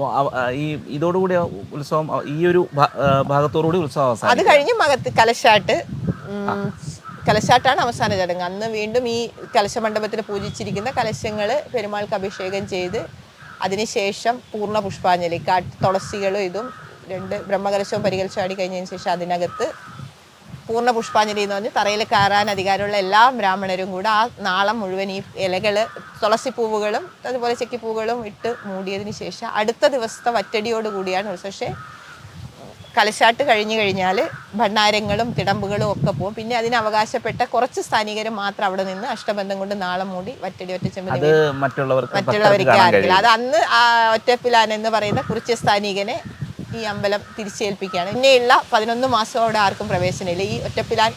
അപ്പോൾ ഈ ഇതോടുകൂടി ഉത്സവം ഈ ഒരു ഭാഗത്തോടുകൂടി ഉത്സവം അത് അവസാനം കഴിഞ്ഞ് മകത്ത് കലശാട്ട് കലശാട്ടാണ് അവസാന ചടങ്ങ്. അന്ന് വീണ്ടും ഈ കലശ മണ്ഡപത്തിൽ പൂജിച്ചിരിക്കുന്ന കലശങ്ങൾ പെരുമാൾക്ക് അഭിഷേകം ചെയ്ത് അതിനുശേഷം പൂർണ പുഷ്പാഞ്ജലി കാട്ട് തുളസികളും ഇതും രണ്ട് ബ്രഹ്മകലശവും പരികലശവും ആടി കഴിഞ്ഞതിന് ശേഷം അതിനകത്ത് പൂർണ പുഷ്പാഞ്ജലി എന്ന് പറഞ്ഞ് തറയിൽ കയറാൻ അധികാരമുള്ള എല്ലാ ബ്രാഹ്മണരും കൂടെ ആ നാളം മുഴുവൻ ഈ ഇലകൾ തുളസിപ്പൂവുകളും അതുപോലെ ചെക്കിപ്പൂവുകളും ഇട്ട് മൂടിയതിന് ശേഷം അടുത്ത ദിവസത്തെ വറ്റടിയോട് കൂടിയാണ് പക്ഷേ കലശാട്ട് കഴിഞ്ഞു കഴിഞ്ഞാൽ ഭണ്ണാരങ്ങളും തിടമ്പുകളും ഒക്കെ പോകും. പിന്നെ അതിന് അവകാശപ്പെട്ട കുറച്ച് സ്ഥാനികർ മാത്രം അവിടെ നിന്ന് അഷ്ടബന്ധം കൊണ്ട് നാളെ മൂടി വറ്റടി ഒറ്റച്ചെമ്പതി അത് മറ്റുള്ളവർക്ക് മറ്റുള്ളവർക്ക് ആർക്കില്ല. അത് അന്ന് ആ ഒറ്റപ്പിലാൻ എന്ന് പറയുന്ന കുറിച്ച് സ്ഥാനികനെ ഈ അമ്പലം തിരിച്ചേൽപ്പിക്കുകയാണ്. പിന്നെയുള്ള പതിനൊന്ന് മാസം അവിടെ ആർക്കും പ്രവേശനമില്ല. ഈ ഒറ്റപ്പിലാൻ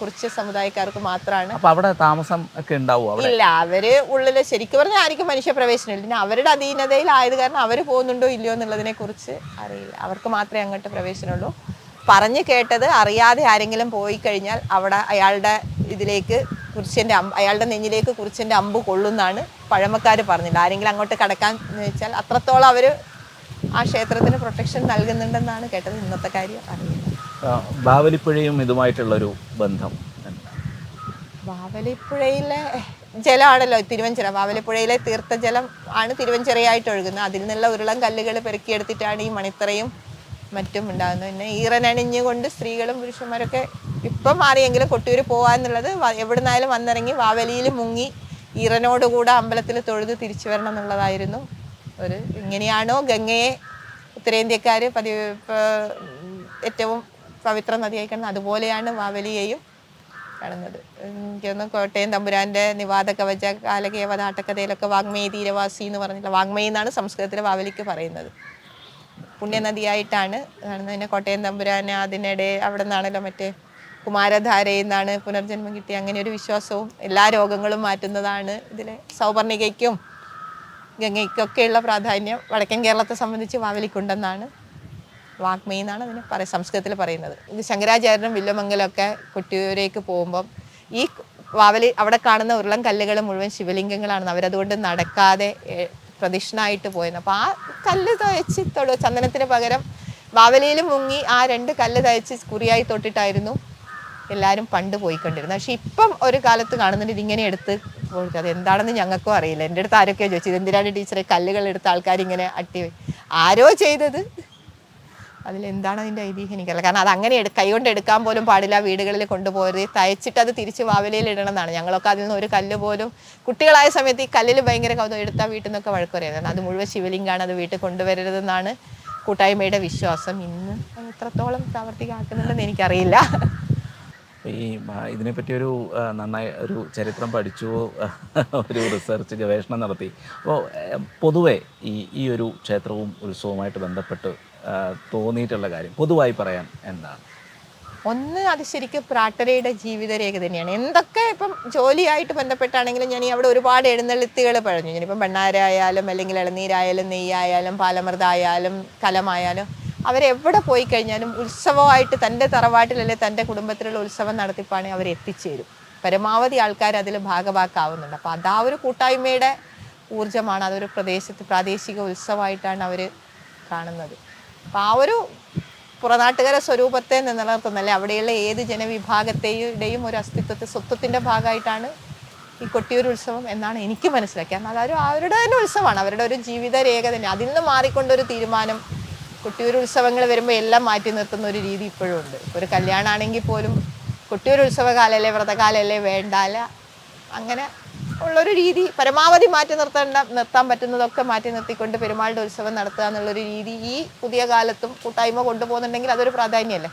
കുറിച്ച് സമുദായക്കാർക്ക് മാത്രമാണ് അപ്പൊ അവിടെ താമസം ഒക്കെ ഉണ്ടാവും ഇല്ല അവർ ഉള്ളിൽ ശരിക്കും പറഞ്ഞാൽ ആർക്കും മനുഷ്യ പ്രവേശനമില്ല. പിന്നെ അവരുടെ അധീനതയിലായത് കാരണം അവർ പോകുന്നുണ്ടോ ഇല്ലയോ എന്നുള്ളതിനെ കുറിച്ച് അറിയില്ല. അവർക്ക് മാത്രമേ അങ്ങോട്ട് പ്രവേശനമുള്ളൂ. പറഞ്ഞു കേട്ടത് അറിയാതെ ആരെങ്കിലും പോയി കഴിഞ്ഞാൽ അവിടെ അയാളുടെ ഇതിലേക്ക് കുറിച്ചന്റെ അമ്പ് അയാളുടെ നെഞ്ഞിലേക്ക് കുറിച്ചന്റെ അമ്പ് കൊള്ളുന്നാണ് പഴമക്കാർ പറഞ്ഞിട്ടുണ്ട് ആരെങ്കിലും അങ്ങോട്ട് കടക്കാൻ എന്ന് വെച്ചാൽ അത്രത്തോളം അവർ ആ ക്ഷേത്രത്തിന് പ്രൊട്ടക്ഷൻ നൽകുന്നുണ്ടെന്നാണ് കേട്ടത് ഇന്നത്തെ കാര്യം അറിയുന്നത്. ബാവലിപ്പുഴയും ഇതുമായിട്ടുള്ളൊരു ബന്ധം. ബാവലിപ്പുഴയിലെ ജലമാണല്ലോ തിരുവഞ്ചിറ. വാവലിപ്പുഴയിലെ തീർത്ഥജലം ആണ് തിരുവഞ്ചിറയായിട്ട് ഒഴുകുന്നത്. അതിൽ നിന്നുള്ള ഉരുളം കല്ലുകൾ പെറുക്കിയെടുത്തിട്ടാണ് ഈ മണിത്തറയും മറ്റും ഉണ്ടാകുന്നത്. പിന്നെ ഈറനണിഞ്ഞുകൊണ്ട് സ്ത്രീകളും പുരുഷന്മാരൊക്കെ ഇപ്പം മാറിയെങ്കിലും കൊട്ടിയൂർ പോകാന്നുള്ളത് എവിടുന്നായാലും വന്നിറങ്ങി വാവലിയിൽ മുങ്ങി ഈറനോടുകൂടെ അമ്പലത്തിൽ തൊഴുത് തിരിച്ചു വരണം എന്നുള്ളതായിരുന്നു ഒരു ഇങ്ങനെയാണോ ഗംഗയെ ഉത്തരേന്ത്യക്കാർ ഉം, ഏറ്റവും പവിത്ര നദിയായി കാണുന്നത്? അതുപോലെയാണ് വാവലിയെയും കാണുന്നത്. എനിക്കൊന്ന് കോട്ടയം തമ്പുരാന്റെ നിവാദ കവച കാലകേവ നാട്ടക്കഥയിലൊക്കെ വാങ്മയ തീരവാസി എന്ന് പറഞ്ഞില്ല വാങ്മയ എന്നാണ് സംസ്കൃതത്തിൽ വാവലിക്ക് പറയുന്നത്. പുണ്യനദിയായിട്ടാണ് കാണുന്നത്. പിന്നെ കോട്ടയം തമ്പുരാന് അതിനിടെ അവിടെ നിന്നാണല്ലോ മറ്റേ കുമാരധാരയിൽ നിന്നാണ് പുനർജന്മം കിട്ടിയ. അങ്ങനെ ഒരു വിശ്വാസവും എല്ലാ രോഗങ്ങളും മാറ്റുന്നതാണ് ഇതിലെ സൗപർണികയ്ക്കും ഗംഗയ്ക്കൊക്കെയുള്ള പ്രാധാന്യം വടക്കൻ കേരളത്തെ സംബന്ധിച്ച് വാവലിക്കുണ്ടെന്നാണ് വാഗ്മയി എന്നാണ് അതിന് പറ സംസ്കൃതത്തിൽ പറയുന്നത്. ഇത് ശങ്കരാചാര്യനും വില്വമംഗലമൊക്കെ കൊട്ടിയൂരേക്ക് പോകുമ്പം ഈ വാവലി അവിടെ കാണുന്ന ഉരുളം കല്ലുകൾ മുഴുവൻ ശിവലിംഗങ്ങളാണ് അവരതുകൊണ്ട് നടക്കാതെ പ്രദക്ഷിണമായിട്ട് പോയത് അപ്പോൾ ആ കല്ല് തയ്ച്ച് തൊടു ചന്ദനത്തിന് പകരം വാവലിയിൽ മുങ്ങി ആ രണ്ട് കല്ല് തയ്ച്ച് കുറിയായി തൊട്ടിട്ടായിരുന്നു എല്ലാവരും പണ്ട് പോയിക്കൊണ്ടിരുന്നത്. പക്ഷെ ഇപ്പം ഒരു കാലത്ത് കാണുന്നുണ്ട് ഇതിങ്ങനെ എടുത്ത് കൊടുക്കുക അത് എന്താണെന്ന് ഞങ്ങൾക്കും അറിയില്ല. എന്റെ അടുത്ത് ആരൊക്കെയോ ചോദിച്ചത് എന്തിനാണ് ടീച്ചറെ കല്ലുകൾ എടുത്ത ആൾക്കാർ ഇങ്ങനെ അട്ടി ആരോ ചെയ്തത്. അതിലെന്താണ് അതിന്റെ ഐതിഹ്യം എനിക്കറിയില്ല. കാരണം അത് അങ്ങനെ എടു കൈകൊണ്ട് എടുക്കാൻ പോലും പാടില്ല വീടുകളിൽ കൊണ്ടുപോകരുത്. തയ്ച്ചിട്ട് അത് തിരിച്ച് വാവലയിൽ ഇടണം എന്നാണ് ഞങ്ങളൊക്കെ അതിൽ നിന്ന് ഒരു കല്ല് പോലും കുട്ടികളായ സമയത്ത് ഈ കല്ലിൽ ഭയങ്കര കൗതുകം. എടുത്താൽ വീട്ടിൽ നിന്നൊക്കെ വഴക്ക് അത് മുഴുവൻ ശിവലിംഗാണ് അത് വീട്ടിൽ കൊണ്ടുവരരുതെന്നാണ് കൂട്ടായ്മയുടെ വിശ്വാസം. ഇന്ന് എത്രത്തോളം പ്രാവർത്തികമാക്കുന്നുണ്ടെന്ന് എനിക്കറിയില്ല. ഈ ഇതിനെപ്പറ്റി ഒരു നന്നായി ഒരു ചരിത്രം പഠിച്ചു ഒരു റിസർച്ച് ഗവേഷണം നടത്തി. അപ്പോൾ പൊതുവെ ഈ ഈ ഒരു ക്ഷേത്രവും ഉത്സവവുമായിട്ട് ബന്ധപ്പെട്ട് തോന്നിയിട്ടുള്ള കാര്യം പൊതുവായി പറയാൻ എന്താണ്? ഒന്ന് അത് ശരിക്കും പ്രാട്ടരയുടെ ജീവിതരേഖ തന്നെയാണ്. എന്തൊക്കെ ഇപ്പം ജോലിയായിട്ട് ബന്ധപ്പെട്ടാണെങ്കിലും ഞാൻ അവിടെ ഒരുപാട് എഴുന്നള്ളിത്തുകൾ പഴഞ്ഞു. ഞാനിപ്പം ഭണ്ണാരായാലും അല്ലെങ്കിൽ ഇളനീരായാലും നെയ്യായാലും പാലമൃതായാലും കലമായാലും അവരെവിടെ പോയി കഴിഞ്ഞാലും ഉത്സവമായിട്ട് തന്റെ തറവാട്ടിലല്ലേ തന്റെ കുടുംബത്തിലുള്ള ഉത്സവം നടത്തിപ്പാണെങ്കിൽ അവർ എത്തിച്ചേരും. പരമാവധി ആൾക്കാർ അതിൽ ഭാഗഭാക്കാവുന്നുണ്ട് അപ്പോൾ അതാ ഒരു കൂട്ടായ്മയുടെ ഊർജമാണ്. അതൊരു പ്രദേശത്ത് പ്രാദേശിക ഉത്സവമായിട്ടാണ് അവർ കാണുന്നത്. അപ്പോൾ ആ ഒരു പുറനാട്ടുകര സ്വരൂപത്തെ നിലനിർത്തുന്നല്ലേ അവിടെയുള്ള ഏത് ജനവിഭാഗത്തെയുടെയും ഒരു അസ്തിത്വത്തെ സ്വത്വത്തിന്റെ ഭാഗമായിട്ടാണ് ഈ കൊട്ടിയൂർ ഉത്സവം എന്നാണ് എനിക്ക് മനസ്സിലാക്കിയത്. അതൊരു അവരുടെ തന്നെ ഉത്സവമാണ്. അവരുടെ ഒരു ജീവിത രേഖ തന്നെ. അതിൽ നിന്ന് മാറിക്കൊണ്ടൊരു തീരുമാനം കൊട്ടിയൂർ ഉത്സവങ്ങൾ വരുമ്പോൾ എല്ലാം മാറ്റി നിർത്തുന്ന ഒരു രീതി ഇപ്പോഴും ഉണ്ട്. ഒരു കല്യാണമാണെങ്കിൽ പോലും കൊട്ടിയൂർ ഉത്സവകാലല്ലേ വ്രതകാലല്ലേ വേണ്ടാല അങ്ങനെ ഉള്ളൊരു രീതി പരമാവധി മാറ്റി നിർത്തേണ്ട നിർത്താൻ പറ്റുന്നതൊക്കെ മാറ്റി നിർത്തിക്കൊണ്ട് പെരുമാളുടെ ഉത്സവം നടത്തുക എന്നുള്ളൊരു രീതി ഈ പുതിയ കാലത്തും കൂട്ടായ്മ കൊണ്ടുപോകുന്നുണ്ടെങ്കിൽ അതൊരു പ്രാധാന്യമല്ലേ?